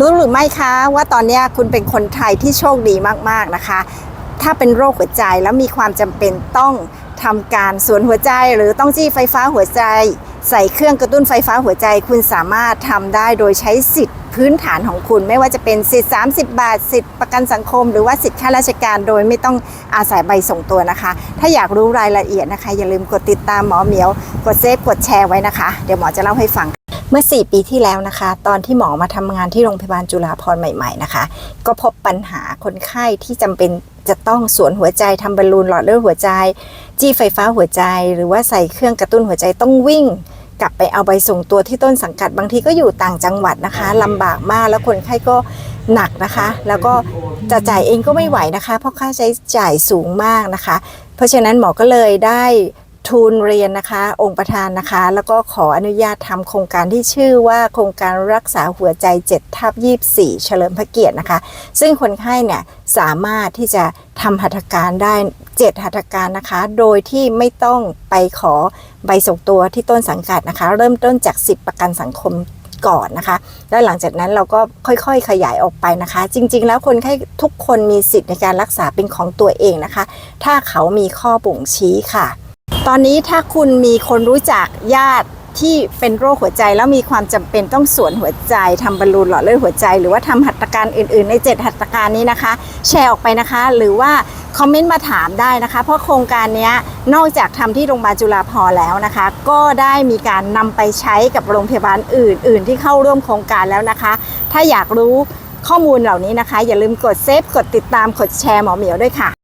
รู้หรือไม่คะว่าตอนนี้คุณเป็นคนไทยที่โชคดีมากๆนะคะ ถ้าเป็นโรคหัวใจแล้วมีความจำเป็นต้องทำการสวนหัวใจหรือต้องจี้ไฟฟ้าหัวใจ ใส่เครื่องกระตุ้นไฟฟ้าหัวใจ คุณสามารถทำได้โดยใช้สิทธิ์พื้นฐานของคุณไม่ว่าจะเป็นสิทธิ์ 30 บาท สิทธิ์ประกันสังคม หรือว่าสิทธิ์ข้าราชการโดยไม่ต้องอาศัยใบส่งตัวนะคะ ถ้าอยากรู้รายละเอียดนะคะ อย่าลืมกดติดตามหมอเหมียว กดเซฟ กดแชร์ไว้นะคะ เดี๋ยวหมอจะเล่าให้ฟัง มื่อ 4 ปีที่แล้วนะคะ ตอนที่หมอมาทำงานที่โรงพยาบาลจุฬาภรณ์ใหม่ ๆนะคะ ก็พบปัญหาคนไข้ที่จำเป็นจะต้องสวนหัวใจทำบอลลูนหลอดเลือดหัวใจ จี้ไฟฟ้าหัวใจ หรือว่าใส่เครื่องกระตุ้นหัวใจต้องวิ่ง กลับไปเอาใบส่งตัวที่ต้นสังกัดบางทีก็อยู่ต่างจังหวัดนะคะลำบากมากแล้วคนไข้ก็หนักนะคะ แล้วก็จะจ่ายเองก็ไม่ไหวนะคะ เพราะค่าใช้จ่ายสูงมากนะคะ เพราะฉะนั้นหมอก็เลยได้ ทูลเรียนนะคะ องค์ประธานนะคะ แล้วก็ขออนุญาตทำโครงการที่ชื่อว่าโครงการรักษาหัวใจ7ทับ24 เฉลิมพระเกียรตินะคะ ซึ่งคนไข้เนี่ยสามารถที่จะทำหัตถการได้ 7 หัตถการนะคะ โดยที่ไม่ต้องไปขอใบส่งตัวที่ต้นสังกัดนะคะ เริ่มต้นจากสิทธิประกันสังคมก่อนนะคะ แล้วหลังจากนั้นเราก็ค่อยๆ ขยายออกไปนะคะ จริง ๆ แล้วคนไข้ทุกคนมีสิทธิ์ในการรักษาเป็นของตัวเองนะคะ ถ้าเขามีข้อบ่งชี้ค่ะ ตอนนี้ถ้าคุณมีคนรู้จักญาติที่เป็นโรคหัวใจแล้วมีความจำเป็นต้องสวนหัวใจทำบอลลูนหล่อเลือดหัวใจ หรือว่าทำหัตถการอื่น ๆ ใน 7 หัตถการนี้นะคะ แชร์ออกไปนะคะ หรือว่าคอมเมนต์มาถามได้นะคะ เพราะโครงการนี้นอกจากทำที่โรงพยาบาลจุฬาภรแล้วนะคะ ก็ได้มีการนำไปใช้กับโรงพยาบาลอื่น ๆ ที่เข้าร่วมโครงการแล้วนะคะ ถ้าอยากรู้ข้อมูลเหล่านี้นะคะ อย่าลืมกดเซฟกดติดตามกดแชร์หมอเหมียวด้วยค่ะ